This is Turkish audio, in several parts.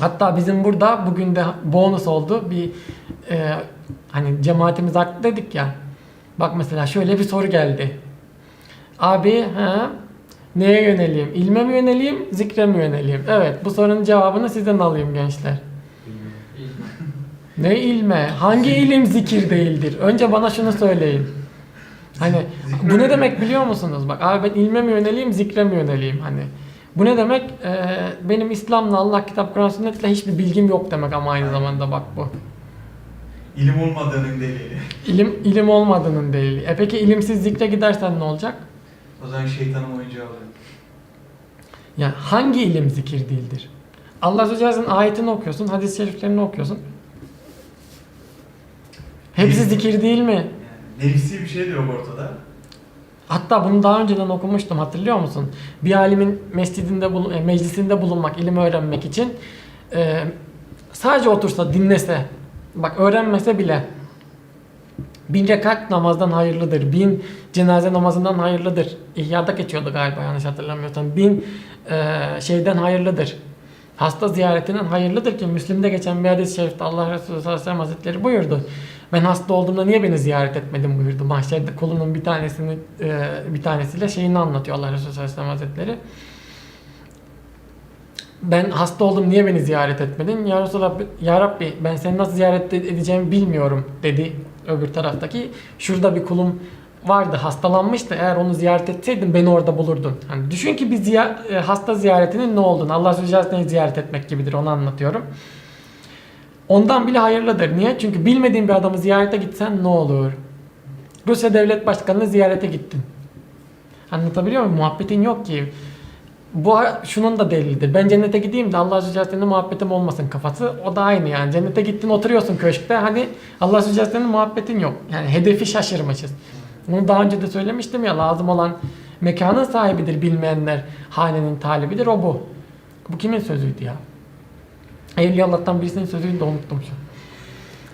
Hatta bizim burada bugün de bonus oldu. Bir e, hani cemaatimiz arttı dedik ya. Bak mesela şöyle bir soru geldi. Abi ha neye yöneleyim? İlme mi yöneleyim, zikre mi yöneleyim? Evet bu sorunun cevabını sizden alayım gençler. Ne ilme? Hangi ilim zikir değildir? Önce bana şunu söyleyin. Hani bu ne demek biliyor musunuz? Bak abi ben ilme mi yöneleyim, zikre mi yöneleyim? Hani bu ne demek? Ee, benim İslam'la Allah kitap Kur'an sünnetle hiçbir bilgim yok demek ama aynı zamanda bak bu. İlim olmadığının delili. İlim ilim olmadığının delili. E peki ilimsiz zikre gidersen ne olacak? O zaman şeytanın oyuncağı oluyor. Yani hangi ilim zikir değildir? Allah Celle'nin ayetini okuyorsun, hadis-i şeriflerini okuyorsun. Hepsi zikir değil mi? Yani nefsi bir şey de yok ortada. Hatta bunu daha önceden okumuştum hatırlıyor musun? Bir alimin mescidinde bulun, e, meclisinde bulunmak, ilim öğrenmek için e, sadece otursa, dinlese, bak öğrenmese bile bin rekat namazdan hayırlıdır, bin cenaze namazından hayırlıdır. İhyada geçiyordu galiba yanlış hatırlamıyorsam. Bin e, şeyden hayırlıdır. Hasta ziyaretinden hayırlıdır ki Müslim'de geçen bir hadis-i şerifte Allah Resulü sallallahu aleyhi ve sellem hazretleri buyurdu. Ben hasta olduğumda niye beni ziyaret etmedin buyurdu. Mahşerde kolunun bir tanesini e, bir tanesiyle şeyini anlatıyor Allah Resulü sallallahu aleyhi ve sellem hazretleri. Ben hasta oldum niye beni ziyaret etmedin? Ya Resulallah, ya Rabbi ben seni nasıl ziyaret edeceğimi bilmiyorum dedi öbür taraftaki. Şurada bir kulum vardı hastalanmıştı eğer onu ziyaret etseydin beni orada bulurdun. Hani düşün ki bir ziya- e, hasta ziyaretinin ne olduğunu Allah Resulü ziyaret etmek gibidir onu anlatıyorum. Ondan bile hayırlıdır. Niye? Çünkü bilmediğin bir adamı ziyarete gitsen ne olur? Rusya devlet başkanını ziyarete gittin. Anlatabiliyor muyum? Muhabbetin yok ki. Bu şunun da delilidir. Ben cennete gideyim de Allah Azze ve muhabbetim olmasın kafası. O da aynı yani. Cennete gittin oturuyorsun köşkte. Hani Allah Azze ve muhabbetin yok. Yani hedefi şaşırmışız. Bunu daha önce de söylemiştim ya lazım olan mekanın sahibidir bilmeyenler hanenin talibidir o bu. Bu kimin sözüydü ya? Evliya Allah'tan birisinin sözünü de unuttum şu an.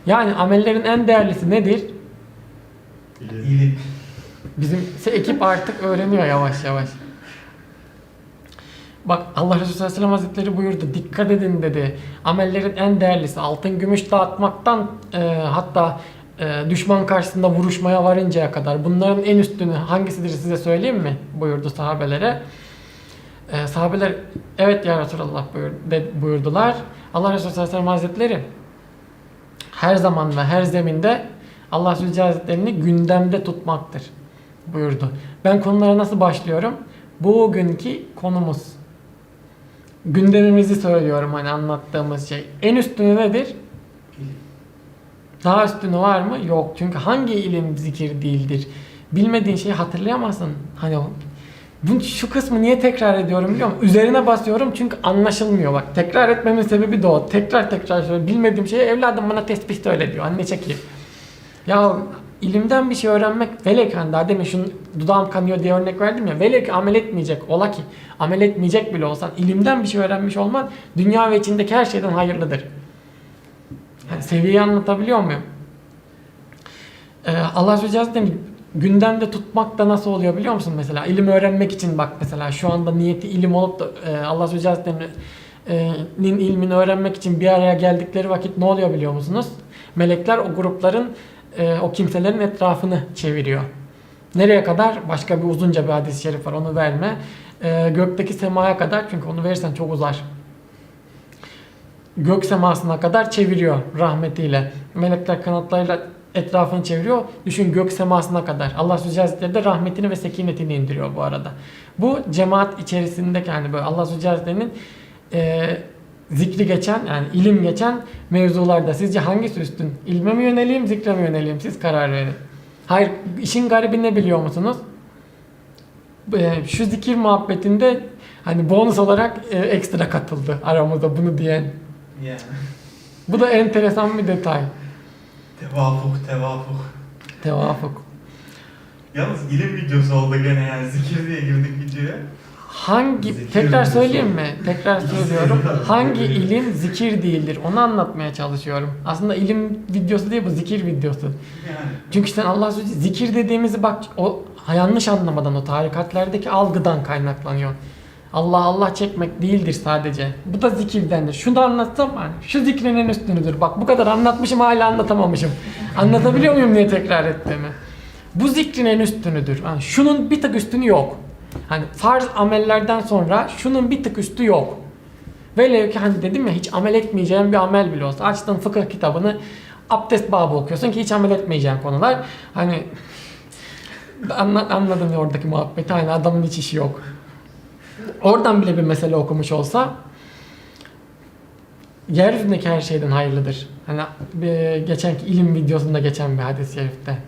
Yani amellerin en değerlisi nedir? İlim. Bizim ekip artık öğreniyor yavaş yavaş. Bak Allah Resulü sallallahu aleyhi ve sellem hazretleri buyurdu. Dikkat edin dedi. Amellerin en değerlisi altın gümüş dağıtmaktan e, hatta e, düşman karşısında vuruşmaya varıncaya kadar bunların en üstünü hangisidir size söyleyeyim mi? buyurdu sahabelere. E, sahabeler evet ya Resulallah buyur, de, buyurdular. Allah Resulü sallallahu hazretleri her zaman ve her zeminde Allah Resulü Hazretlerini gündemde tutmaktır buyurdu. Ben konulara nasıl başlıyorum? Bugünkü konumuz. Gündemimizi söylüyorum hani anlattığımız şey. En üstünü nedir? Daha üstünü var mı? Yok. Çünkü hangi ilim zikir değildir? Bilmediğin şeyi hatırlayamazsın. Hani o- bu, şu kısmı niye tekrar ediyorum biliyor musun? Üzerine basıyorum çünkü anlaşılmıyor bak. Tekrar etmemin sebebi de o. Tekrar tekrar söylüyorum. Bilmediğim şeyi evladım bana tesbih söyle diyor. Anne çekeyim. Ya ilimden bir şey öğrenmek velev ki hani daha demin şunun dudağım kanıyor diye örnek verdim ya velev ki amel etmeyecek ola ki amel etmeyecek bile olsan ilimden bir şey öğrenmiş olman dünya ve içindeki her şeyden hayırlıdır. Yani seviyeyi anlatabiliyor muyum? Ee, Allah Azze ve Celle gündemde tutmak da nasıl oluyor biliyor musun mesela? ilim öğrenmek için bak mesela şu anda niyeti ilim olup da e, Allah Celle Hazretleri'nin ilmini öğrenmek için bir araya geldikleri vakit ne oluyor biliyor musunuz? Melekler o grupların, e, o kimselerin etrafını çeviriyor. Nereye kadar? Başka bir uzunca bir hadis-i şerif var onu verme. E, gökteki semaya kadar çünkü onu verirsen çok uzar gök semasına kadar çeviriyor rahmetiyle. Melekler kanatlarıyla etrafını çeviriyor. Düşün gök semasına kadar. Allah Subhanahu Hazretleri de rahmetini ve sekinetini indiriyor bu arada. Bu cemaat içerisindeki yani böyle Allah Subhanahu Hazretleri'nin e, zikri geçen yani ilim geçen mevzularda sizce hangisi üstün? İlme mi yöneleyim, zikre mi yöneleyim? Siz karar verin. Hayır, işin garibi ne biliyor musunuz? E, şu zikir muhabbetinde hani bonus olarak e, ekstra katıldı aramızda bunu diyen. Yani. Bu da enteresan bir detay. Tevafuk, tevafuk. Tevafuk. Yalnız ilim videosu oldu gene yani. Zikir diye girdik videoya. Hangi Zikir tekrar videosu. söyleyeyim mi? Tekrar söylüyorum. Hangi ilim zikir değildir? Onu anlatmaya çalışıyorum. Aslında ilim videosu değil bu zikir videosu. Yani. Çünkü sen Allah sözü zikir dediğimizi bak o yanlış anlamadan o tarikatlardaki algıdan kaynaklanıyor. Allah Allah çekmek değildir sadece. Bu da zikirdendir. Şunu da anlatsam hani şu zikrin en üstünüdür. Bak bu kadar anlatmışım hala anlatamamışım. Anlatabiliyor muyum niye tekrar ettiğimi? Bu zikrin en üstünüdür. Yani şunun bir tık üstünü yok. Hani farz amellerden sonra şunun bir tık üstü yok. Velev ki hani dedim ya hiç amel etmeyeceğin bir amel bile olsa. Açtın fıkıh kitabını abdest babı okuyorsun ki hiç amel etmeyeceğin konular. Hani anla, anladım ya oradaki muhabbeti. Hani adamın hiç işi yok. Oradan bile bir mesele okumuş olsa yeryüzündeki her şeyden hayırlıdır. Hani bir, geçenki ilim videosunda geçen bir hadis-i şerifte.